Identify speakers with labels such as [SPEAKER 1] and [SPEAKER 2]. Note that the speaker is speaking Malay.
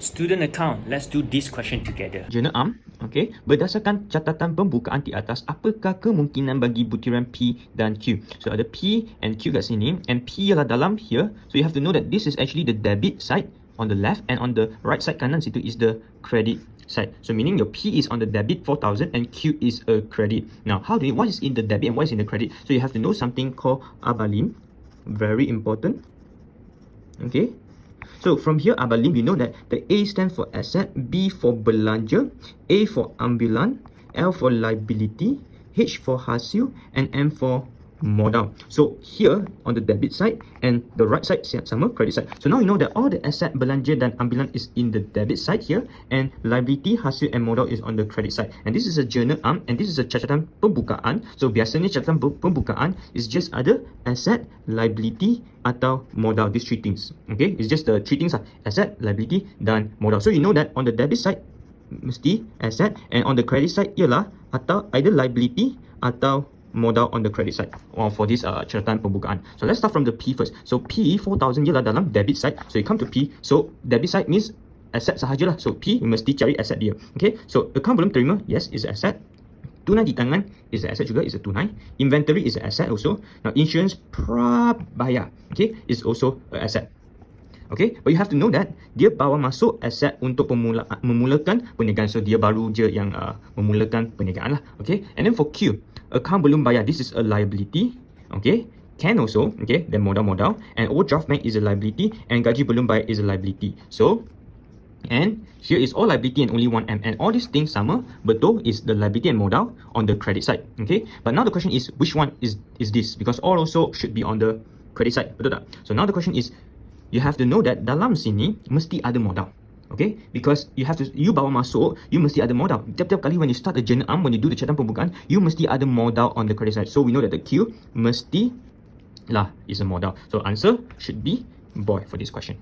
[SPEAKER 1] Student account, let's do this question together.
[SPEAKER 2] Journal arm, okay. Berdasarkan catatan pembukaan di atas, apakah kemungkinan bagi butiran P dan Q? So ada P and Q kat sini and P ialah dalam here. So you have to know that this is actually the debit side on the left and on the right side kanan situ is the credit side. So meaning your P is on the debit 4000 and Q is a credit. Now, how do you what is in the debit and what is in the credit? So you have to know something called abalim. Very important. Okay. So from here, Abalim, we know that the A stands for asset, B for belanja, A for ambulan, L for liability, H for hasil, and M for modal. So here on the debit side and the right side sama credit side. So now you know that all the asset belanja dan ambulan is in the debit side here and liability, hasil and modal is on the credit side. And this is a journal arm and this is a catatan pembukaan. So biasanya catatan pembukaan is just ada asset, liability atau modal these three things. Okay, it's just the three things lah. Asset, liability dan modal. So you know that on the debit side mesti asset and on the credit side ialah atau either liability atau modal on the credit side or for this uh, catatan pembukaan. So let's start from the P first. So P 4000 ialah dalam debit side. So you come to P. So debit side means asset sahajalah. So P you mesti cari asset dia. Okay. So account belum terima, yes is asset. Tunai di tangan is asset juga, is a tunai. Inventory is asset also. Now insurance prabayar, okay, is also a asset. Okay, but you have to know that dia bawa masuk aset untuk pemula, memulakan perniagaan. So dia baru je yang uh, memulakan perniagaan lah. Okay, and then for Q, account belum bayar. This is a liability. Okay, can also. Okay, then modal-modal. And overdraft bank is a liability and gaji belum bayar is a liability. So And here is all liability and only one M. And all these things sama, betul is the liability and modal on the credit side. Okay. But now the question is which one is is this? Because all also should be on the credit side. Betul tak? So now the question is you have to know that dalam sini mesti ada modal. Okay, because you have to you bawa masuk, you mesti ada modal. Tiap-tiap kali when you start a journal arm, when you do the catatan pembukaan, you mesti ada modal on the credit side. So we know that the Q mesti lah is a modal. So answer should be boy for this question.